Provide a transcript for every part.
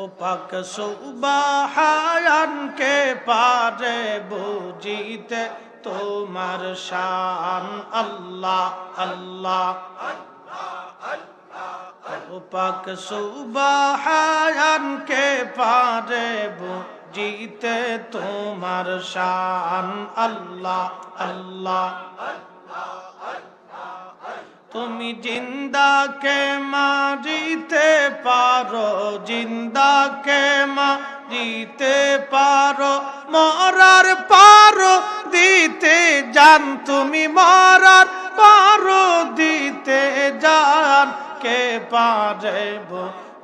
ও পাক সুবাহান কে পারে বুঝিতে তোমার শান। আল্লাহ আল্লাহ ও পাক সুবাহান কে পারে বুঝিতে তোমার শান। আল্লাহ আল্লাহ তুমি জিন্দা জিন্দাকে মারিতে পারো, জিন্দাকে মারিতে পারো, মরার পারো, দিতে যান তুমি মরার পারো, দিতে জান কে পারে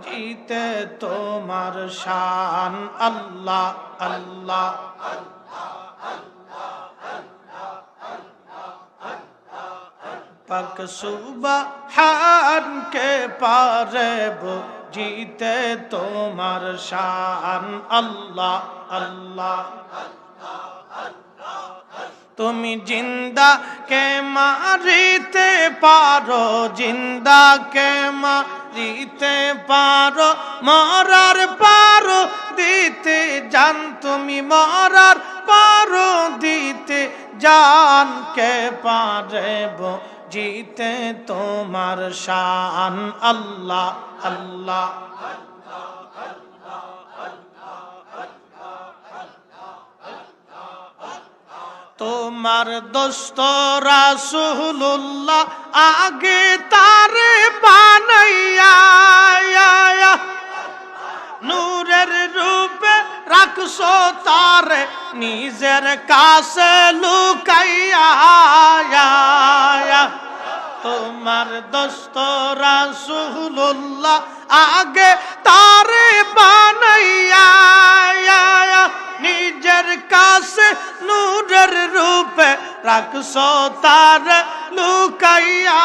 জিতে তোমার শান, আল্লাহ আল্লাহ আল্লাহ। পাক সুবহান কে জিতে তোমার শান। আল্লাহ আল্লাহ তুমি জিন্দা কে মারিতে পারো জিন্দা কে মারিতে পারো, মরার পারো দিতে জান তুমি মরার পারো দিতে জান কে পারেব জিতে তোমার শান আল্লাহ আল্লাহ তোমার দোস্ত রাসুল্লাহ আগে তারে বানাইয়া রাখছো তারে নিজের কাছে লুকাইয়া তোমার দোস্ত রাসুল্লাহ আগে তারে বানাইয়া নিজের কাছে নূরের রূপে রাখছো তার লুকাইয়া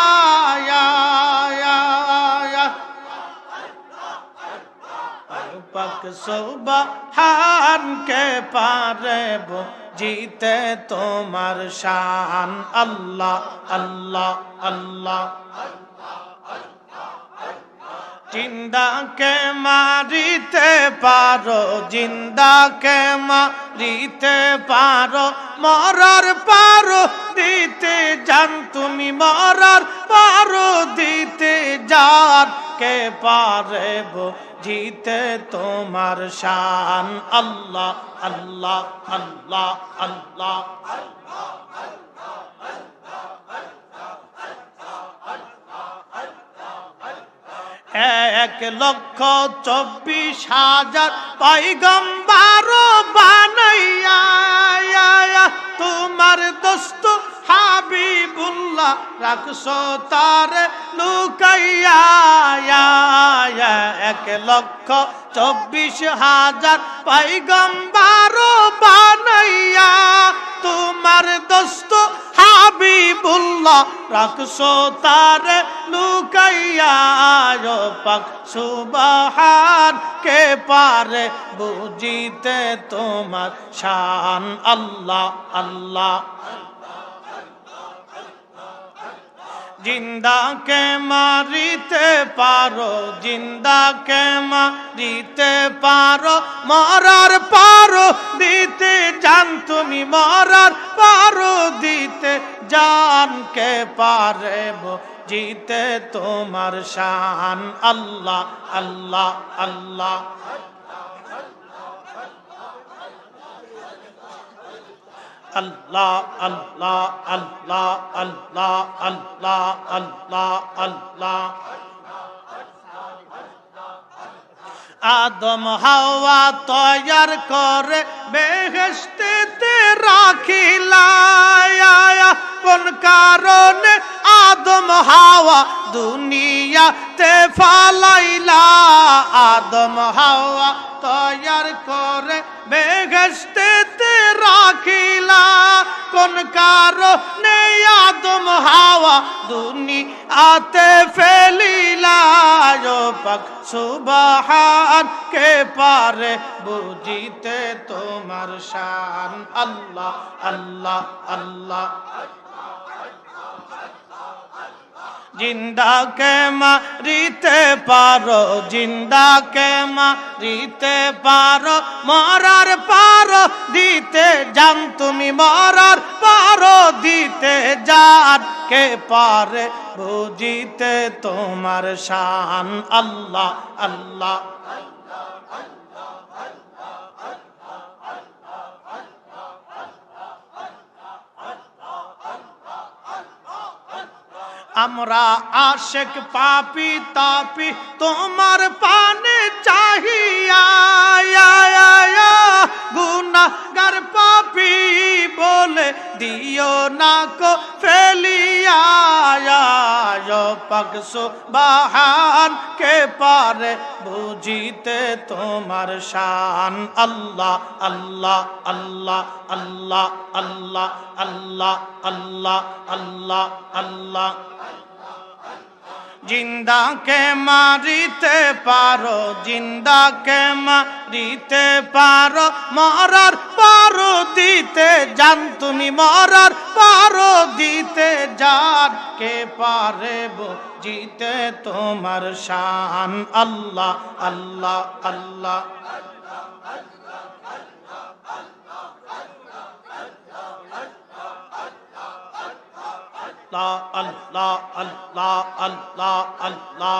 পাক সুবহান কে পারে জিতে তোমার শান। আল্লাহ আল্লাহ আল্লাহ। জিন্দাকে মারিতে পারো, জিন্দাকে মারিতে পারো, মরার পারো, দিতে জান তুমি মরার পারো, দিতে জান কে পারে জিতে তোমার শান আল্লাহ আল্লাহ আল্লাহ আল্লাহ এক লক্ষ চব্বিশ হাজার পাইগম্বার বানাইয়া রাখছো তার লুকাইয়া এক লক্ষ চব্বিশ হাজার পাইগম্বার বানাইয়া, তোমার দোস্ত হাবিবুল্লাহ রাখছো তার লুকাইয়া পাক সুবাহান, কে পারে বুঝিতে তোমার শান? আল্লাহ আল্লাহ। জিন্দাকে মারিতে পারো, জিন্দাকে মারিতে পারো, মরার পারো, দিতে জান তুমি মরার পারো, দিতে জানকে পারেব জিতে তোমার শান, আল্লাহ আল্লাহ আল্লাহ। আল্লাহ আল্লাহ আল্লাহ আল্লাহ আল্লাহ আল্লাহ আল্লাহ। আদম হাওয়া তৈয়ার করে বেহেস্তেতে রাখিলা কোন কারণে আদম হাওয়া দুনিয়াতে ফালাইলা? আদম হাওয়া তৈয়ার করে বেহেস্তেতে রাখিলা। কোন কারণে আদম হাওয়া, দুনিয়াতে ফেলিলা পাক সুবাহান, কে পারে বুঝিতে তোমার শান? আল্লাহ আল্লাহ আল্লাহ, জিন্দাকে মারিতে পারো, জিন্দাকে মারিতে পারো, মরার পারো, দিতে জান তুমি মরার কে পারে বুঝিতে তোমার শান আল্লাহ আল্লাহ আমরা আশেক পাপি তাপি তোমার পানে চাহিয়া পগসো বাহান, কে পারে বুঝিতে তোমার শান? আল্লাহ আল্লাহ আল্লাহ আল্লাহ আল্লাহ আল্লাহ আল্লাহ আল্লাহ আল্লাহ। জিন্দাকে মারিতে পারো, জিন্দাকে দিতে পারো মরার পারো দিতে যান তুমি মরার পারো দিতে যান কে পারে জিতে তোমার শান আল্লাহ আল্লাহ আল্লাহ আল্লাহ আল্লাহ আল্লাহ আল্লাহ আল্লাহ